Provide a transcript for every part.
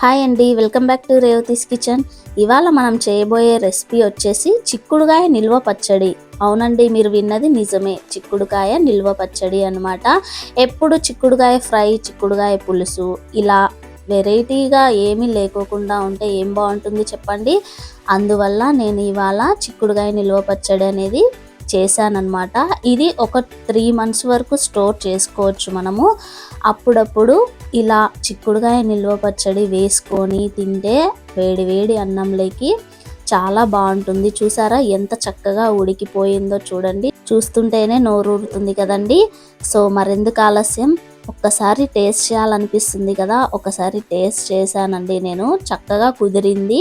Hi అండి welcome back to Revathi's kitchen. ఇవాళ మనం చేయబోయే రెసిపీ వచ్చేసి చిక్కుడుకాయ నిల్వ పచ్చడి. అవునండి మీరు విన్నది నిజమే. చిక్కుడుకాయ నిల్వ పచ్చడి అనమాట ఎప్పుడు చిక్కుడుకాయ ఫ్రై చిక్కుడుకాయ పులుసు ఇలా వెరైటీగా ఏమీ లేకోకుండా ఉంటే ఏం బాగుంటుంది చెప్పండి. అందువల్ల నేను ఇవాళ చిక్కుడుకాయ నిల్వ పచ్చడి అనేది చేశానన్నమాట. ఇది ఒక త్రీ మంత్స్ వరకు స్టోర్ చేసుకోవచ్చు మనము. అప్పుడప్పుడు ఇలా చిక్కుడుకాయ నిల్వ పచ్చడి వేసుకొని తింటే వేడి వేడి అన్నంలోకి చాలా బాగుంటుంది. చూసారా ఎంత చక్కగా ఉడికిపోయిందో చూడండి. చూస్తుంటేనే నోరూరుతుంది కదండి. సో మరెందుకు ఆలస్యం? ఒక్కసారి టేస్ట్ చేయాలనిపిస్తుంది కదా. ఒకసారి టేస్ట్ చేశానండి నేను. చక్కగా కుదిరింది.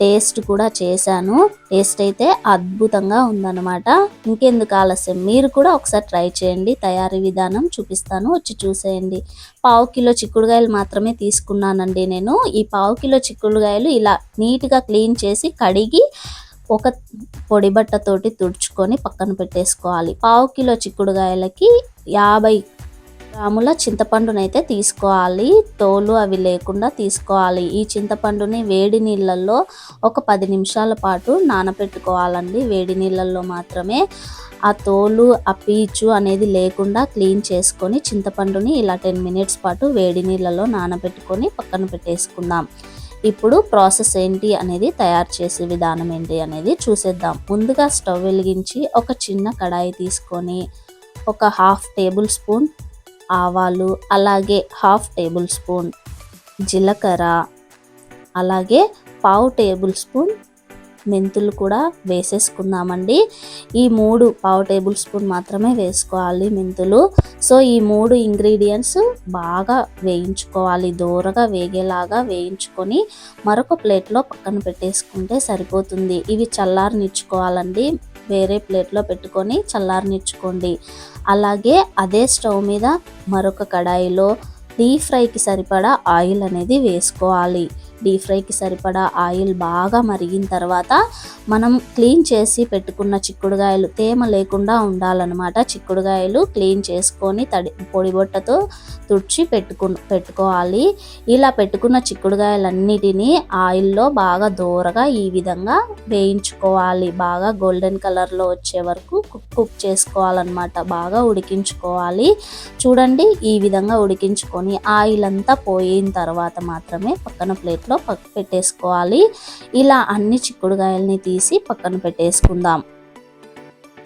టేస్ట్ కూడా చేశాను. టేస్ట్ అయితే అద్భుతంగా ఉందన్నమాట. ఇంకెందుకు ఆలస్యం? మీరు కూడా ఒకసారి ట్రై చేయండి. తయారీ విధానం చూపిస్తాను. వచ్చి చూసేయండి. పావు కిలో చిక్కుడుకాయలు మాత్రమే తీసుకున్నానండి నేను. ఈ పావు కిలో చిక్కుడుకాయలు ఇలా నీట్గా క్లీన్ చేసి కడిగి ఒక పొడి బట్టతోటి తుడుచుకొని పక్కన పెట్టేసుకోవాలి. పావు కిలో చిక్కుడుకాయలకి యాభై గ్రాముల చింతపండునైతే తీసుకోవాలి. తోలు అవి లేకుండా తీసుకోవాలి. ఈ చింతపండుని వేడి నీళ్ళల్లో ఒక పది నిమిషాల పాటు నానబెట్టుకోవాలండి వేడి నీళ్ళల్లో మాత్రమే ఆ తోలు ఆ పీచు అనేది లేకుండా క్లీన్ చేసుకొని చింతపండుని ఇలా టెన్ మినిట్స్ పాటు వేడి నీళ్ళలో నానబెట్టుకొని పక్కన పెట్టేసుకుందాం. ఇప్పుడు ప్రాసెస్ ఏంటి అనేది తయారు చేసే విధానం ఏంటి అనేది చూసేద్దాం. ముందుగా స్టవ్ వెలిగించి ఒక చిన్న కడాయి తీసుకొని ఒక హాఫ్ టేబుల్ స్పూన్ ఆవాలు అలాగే హాఫ్ టేబుల్ స్పూన్ జీలకర్ర అలాగే పావు టేబుల్ స్పూన్ మెంతులు కూడా వేసేసుకుందామండి. ఈ మూడు పావు టేబుల్ స్పూన్ మాత్రమే వేసుకోవాలి మెంతులు. సో ఈ మూడు ఇంగ్రీడియంట్స్ బాగా వేయించుకోవాలి దూరగా వేగేలాగా వేయించుకొని మరొక ప్లేట్లో పక్కన పెట్టేసుకుంటే సరిపోతుంది. ఇవి చల్లారనిచ్చుకోవాలండి. వేరే ప్లేట్లో పెట్టుకొని చల్లారనిచ్చుకోండి. అలాగే అదే స్టవ్ మీద మరొక కడాయిలో డీప్ ఫ్రైకి సరిపడా ఆయిల్ అనేది వేసుకోవాలి. డీప్ ఫ్రైకి సరిపడా ఆయిల్ బాగా మరిగిన తర్వాత మనం క్లీన్ చేసి పెట్టుకున్న చిక్కుడుగాయలు తేమ లేకుండా ఉండాలన్నమాట. చిక్కుడుగాయలు క్లీన్ చేసుకొని తడి పొడి బొట్టతో తుడిచి పెట్టుకు పెట్టుకోవాలి. ఇలా పెట్టుకున్న చిక్కుడుగాయలన్నిటినీ ఆయిల్లో బాగా దూరగా ఈ విధంగా వేయించుకోవాలి. బాగా గోల్డెన్ కలర్లో వచ్చే వరకు కుక్ కుక్ చేసుకోవాలన్నమాట. బాగా ఉడికించుకోవాలి. చూడండి ఈ విధంగా ఉడికించుకొని ఆయిల్ అంతా పోయిన తర్వాత మాత్రమే పక్కన ప్లేట్ ప్లేట్లో పక్క పెట్టేసుకోవాలి. ఇలా అన్ని చిక్కుడుకాయల్ని తీసి పక్కన పెట్టేసుకుందాం.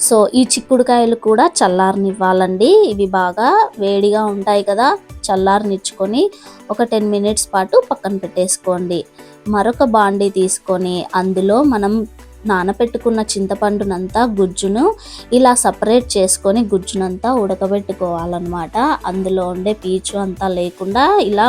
సో ఈ చిక్కుడుకాయలు కూడా చల్లారనివ్వాలండి. ఇవి బాగా వేడిగా ఉంటాయి కదా చల్లారనిచ్చుకొని ఒక టెన్ మినిట్స్ పాటు పక్కన పెట్టేసుకోండి. మరొక బాండీ తీసుకొని అందులో మనం నానపెట్టుకున్న చింతపండునంతా గుజ్జును ఇలా సపరేట్ చేసుకొని గుజ్జునంతా ఉడకబెట్టుకోవాలన్నమాట. అందులో ఉండే పీచు అంతా లేకుండా ఇలా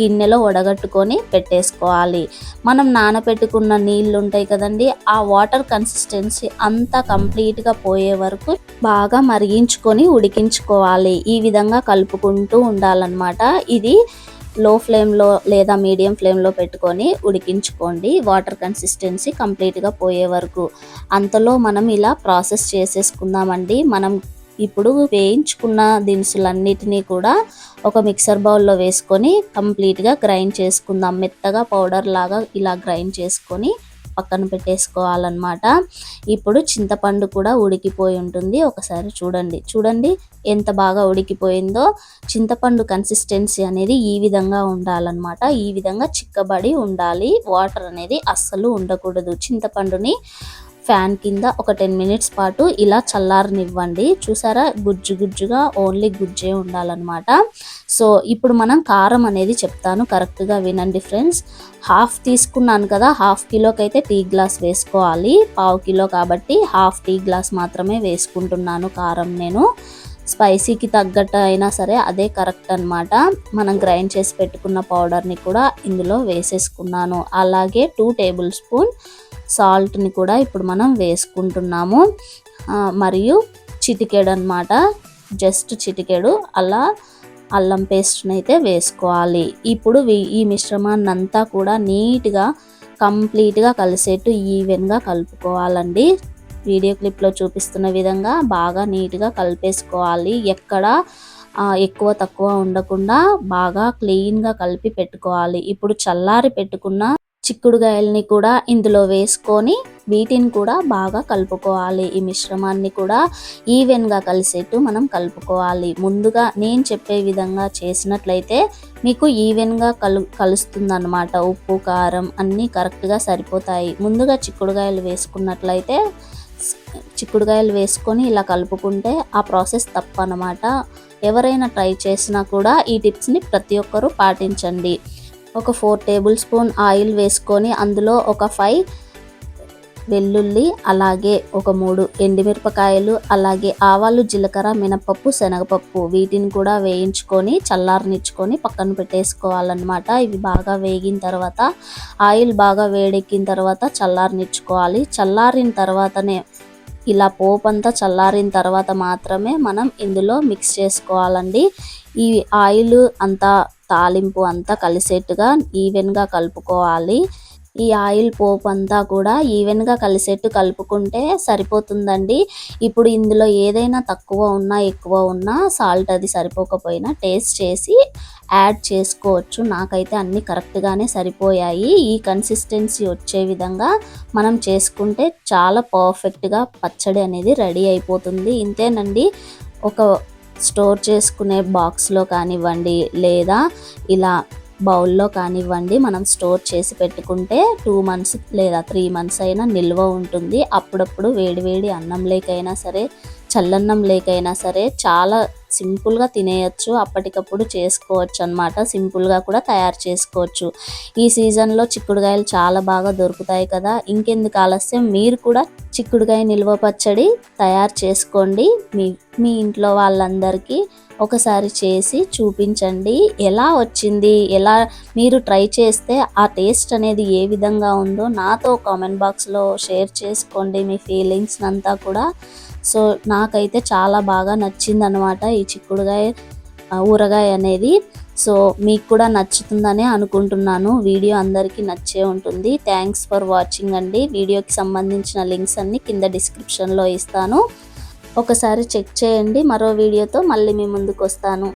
గిన్నెలో వడగట్టుకొని పెట్టేసుకోవాలి. మనం నానబెట్టుకున్న నీళ్ళు ఉంటాయి కదండి ఆ వాటర్ కన్సిస్టెన్సీ అంతా కంప్లీట్గా పోయే వరకు బాగా మరిగించుకొని ఉడికించుకోవాలి. ఈ విధంగా కలుపుకుంటూ ఉండాలన్నమాట. ఇది లో ఫ్లేమ్లో లేదా మీడియం ఫ్లేమ్లో పెట్టుకొని ఉడికించుకోండి. వాటర్ కన్సిస్టెన్సీ కంప్లీట్గా పోయే వరకు. అంతలో మనం ఇలా ప్రాసెస్ చేసేసుకుందామండి. మనం ఇప్పుడు వేయించుకున్న దినుసులన్నిటినీ కూడా ఒక మిక్సర్ బౌల్లో వేసుకొని కంప్లీట్గా గ్రైండ్ చేసుకుందాం. మెత్తగా పౌడర్ లాగా ఇలా గ్రైండ్ చేసుకొని పక్కన పెట్టేసుకోవాలన్నమాట. ఇప్పుడు చింతపండు కూడా ఉడికిపోయి ఉంటుంది. ఒకసారి చూడండి. చూడండి ఎంత బాగా ఉడికిపోయిందో. చింతపండు కన్సిస్టెన్సీ అనేది ఈ విధంగా ఉండాలన్నమాట. ఈ విధంగా చిక్కబడి ఉండాలి. వాటర్ అనేది అస్సలు ఉండకూడదు. చింతపండుని ఫ్యాన్ కింద ఒక టెన్ మినిట్స్ పాటు ఇలా చల్లారనివ్వండి. చూసారా? గుజ్జు గుజ్జుగా ఓన్లీ గుజ్జే ఉండాలన్నమాట. సో ఇప్పుడు మనం కారం అనేది చెప్తాను. కరెక్ట్గా వినండి ఫ్రెండ్స్. హాఫ్ తీసుకున్నాను కదా హాఫ్ కిలోకి అయితే టీ గ్లాస్ వేసుకోవాలి. పావు కిలో కాబట్టి హాఫ్ టీ గ్లాస్ మాత్రమే వేసుకుంటున్నాను కారం నేను. స్పైసీకి తగ్గట్టు అయినా సరే అదే కరెక్ట్ అనమాట మనం గ్రైండ్ చేసి పెట్టుకున్న పౌడర్ని కూడా ఇందులో వేసేసుకున్నాను. అలాగే టూ టేబుల్ స్పూన్ సాల్ట్ని కూడా ఇప్పుడు మనం వేసుకుంటున్నాము. మరియు చిటికెడు అనమాట జస్ట్ చిటికెడు. అలా అల్లం పేస్ట్ని అయితే వేసుకోవాలి. ఇప్పుడు ఈ మిశ్రమాన్ని అంతా కూడా నీట్గా కంప్లీట్గా కలిసేట్టు ఈవెన్గా కలుపుకోవాలండి. వీడియో క్లిప్లో చూపిస్తున్న విధంగా బాగా నీట్గా కలిపేసుకోవాలి. ఎక్కడ ఎక్కువ తక్కువ ఉండకుండా బాగా క్లీన్గా కలిపి పెట్టుకోవాలి. ఇప్పుడు చల్లారి పెట్టుకున్న చిక్కుడుగాయల్ని కూడా ఇందులో వేసుకొని వీటిని కూడా బాగా కలుపుకోవాలి. ఈ మిశ్రమాన్ని కూడా ఈవెన్గా కలిసేట్టు మనం కలుపుకోవాలి. ముందుగా నేను చెప్పే విధంగా చేసినట్లయితే మీకు ఈవెన్గా కలు కలుస్తుంది అనమాట ఉప్పు కారం అన్నీ కరెక్ట్గా సరిపోతాయి. ముందుగా చిక్కుడుగాయలు వేసుకున్నట్లయితే చిక్కుడుగాయలు వేసుకొని ఇలా కలుపుకుంటే ఆ ప్రాసెస్ తప్పనమాట ఎవరైనా ట్రై చేసినా కూడా ఈ టిప్స్ని ప్రతి ఒక్కరూ పాటించండి. ఒక ఫోర్ టేబుల్ స్పూన్ ఆయిల్ వేసుకొని అందులో ఒక ఫైవ్ వెల్లుల్లి అలాగే ఒక మూడు ఎండుమిరపకాయలు అలాగే ఆవాలు జీలకర్ర మినపప్పు శనగపప్పు వీటిని కూడా వేయించుకొని చల్లారనిచ్చుకొని పక్కన పెట్టేసుకోవాలన్నమాట. ఇవి బాగా వేగిన తర్వాత ఆయిల్ బాగా వేడెక్కిన తర్వాత చల్లారనిచ్చుకోవాలి. చల్లారిన తర్వాతనే ఇలా పోపు అంతా చల్లారిన తర్వాత మాత్రమే మనం ఇందులో మిక్స్ చేసుకోవాలండి. ఈ ఆయిల్ అంతా తాలింపు అంతా కలిసేట్టుగా ఈవెన్గా కలుపుకోవాలి. ఈ ఆయిల్ పోపు అంతా కూడా ఈవెన్గా కలిసేట్టు కలుపుకుంటే సరిపోతుందండి. ఇప్పుడు ఇందులో ఏదైనా తక్కువ ఉన్నా ఎక్కువ ఉన్నా సాల్ట్ అది సరిపోకపోయినా టేస్ట్ చేసి యాడ్ చేసుకోవచ్చు. నాకైతే అన్నీ కరెక్ట్గానే సరిపోయాయి. ఈ కన్సిస్టెన్సీ వచ్చే విధంగా మనం చేసుకుంటే చాలా పర్ఫెక్ట్గా పచ్చడి అనేది రెడీ అయిపోతుంది. ఇంతేనండి. ఒక స్టోర్ చేసుకునే బాక్స్లో కానివ్వండి లేదా ఇలా బౌల్లో కానివ్వండి మనం స్టోర్ చేసి పెట్టుకుంటే టూ మంత్స్ లేదా త్రీ మంత్స్ అయినా నిల్వ ఉంటుంది. అప్పుడప్పుడు వేడివేడి అన్నం లేకైనా సరే చల్లన్నం లేకైనా సరే చాలా సింపుల్గా తినేయచ్చు అప్పటికప్పుడు చేసుకోవచ్చు అనమాట సింపుల్గా కూడా తయారు చేసుకోవచ్చు. ఈ సీజన్లో చిక్కుడుకాయలు చాలా బాగా దొరుకుతాయి కదా. ఇంకెందుకు ఆలస్యం? మీరు కూడా చిక్కుడుకాయ నిల్వ పచ్చడి తయారు చేసుకోండి. మీ మీ ఇంట్లో వాళ్ళందరికీ ఒకసారి చేసి చూపించండి. ఎలా వచ్చింది? ఎలా మీరు ట్రై చేస్తే ఆ టేస్ట్ అనేది ఏ విధంగా ఉందో నాతో కామెంట్ బాక్స్లో షేర్ చేసుకోండి మీ ఫీలింగ్స్ అంతా కూడా. సో నాకైతే చాలా బాగా నచ్చింది అనమాట ఈ చిక్కుడుగాయ ఊరగాయ అనేది. సో మీకు కూడా నచ్చుతుందనే అనుకుంటున్నాను. వీడియో అందరికీ నచ్చే ఉంటుంది. థ్యాంక్స్ ఫర్ వాచింగ్ అండి. వీడియోకి సంబంధించిన లింక్స్ అన్ని కింద డిస్క్రిప్షన్లో ఇస్తాను. ఒకసారి చెక్ చేయండి. మరో వీడియోతో మళ్ళీ మీ ముందుకు వస్తాను.